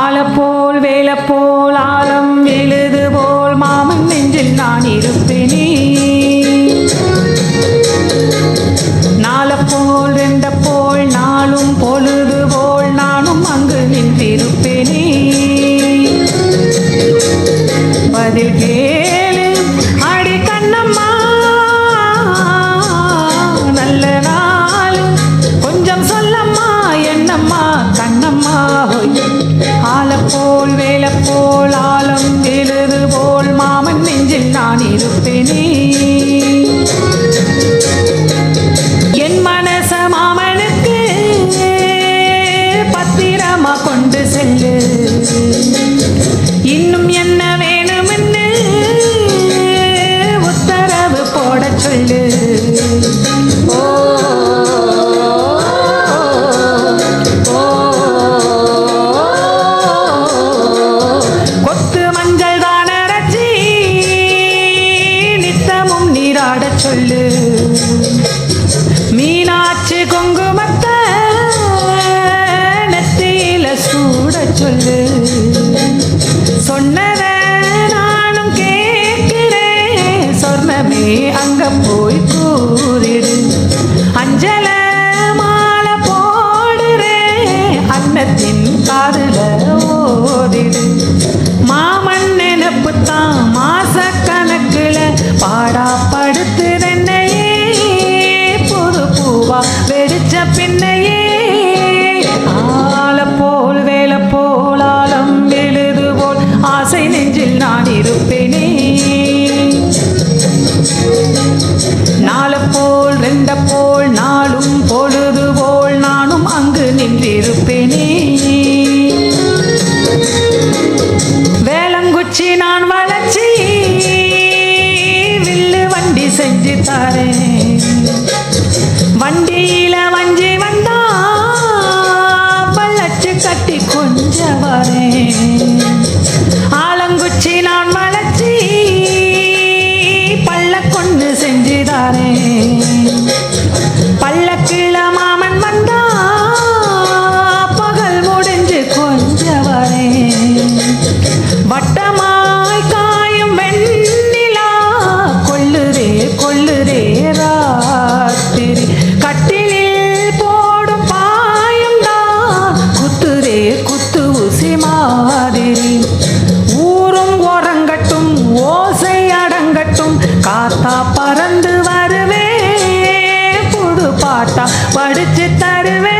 ஆலப்போல் வேலப்போல் ஆலம் எழுது போல் மாமன் நெஞ்சில் நான் இருப்பேனே. நாலப்போல் ரெண்டப்போல் நாளும் பொழுது போல் நானும் அங்கு நின்றிருப்பேனே. பதில் கேளு அடி கண்ணம்மா நல்ல நாள். கொஞ்சம் சொல்லம்மா என்னம்மா கண்ணம்மா போல் ஆலப்போல் வேலப்போல் ஆலம் எழுது போல் மாமன் நெஞ்சில் நான் இருப்பேனே. என் மனச மாமனுக்கு பத்திரமா கொண்டு செல்லு. இன்னும் என்ன வேணும்னு உத்தரவு போட சொல்லு. சொல்லு. மீனாட்சி குங்குமத்த நெத்தியில சூட சொல்லு. சொன்னத நானும் கேட்கிறேன். சொன்னமே அங்க போய் வெடிச்ச பின்னையே ஆல போல் வேல போல் ஆலம் எழுது போல் ஆசை நெஞ்சில் நான் இருப்பேனே. நாலு போல் ரெண்ட போல் நாளும் பொழுது போல் நானும் அங்கு நின்றிருப்பேனே. வேலங்குச்சி நான் வளர்ச்சி வில்லு வண்டி செஞ்சு தரேன். பல்லக்கிழ மாமன் வந்தா பகல் முடிஞ்சு கொஞ்ச வட்டமாய் காயும் வெண்ணிலா கொள்ளுதே கொள்ளுதே ராத்திரி. கட்டிலில் போடும் பாயம் தான் குத்துதே குத்து ஊசி மாதிரி. ஊரும் உறங்கட்டும் ஓசை அடங்கட்டும் காத்தா பறந்து பாட்டா படிச்சு தருவேன்.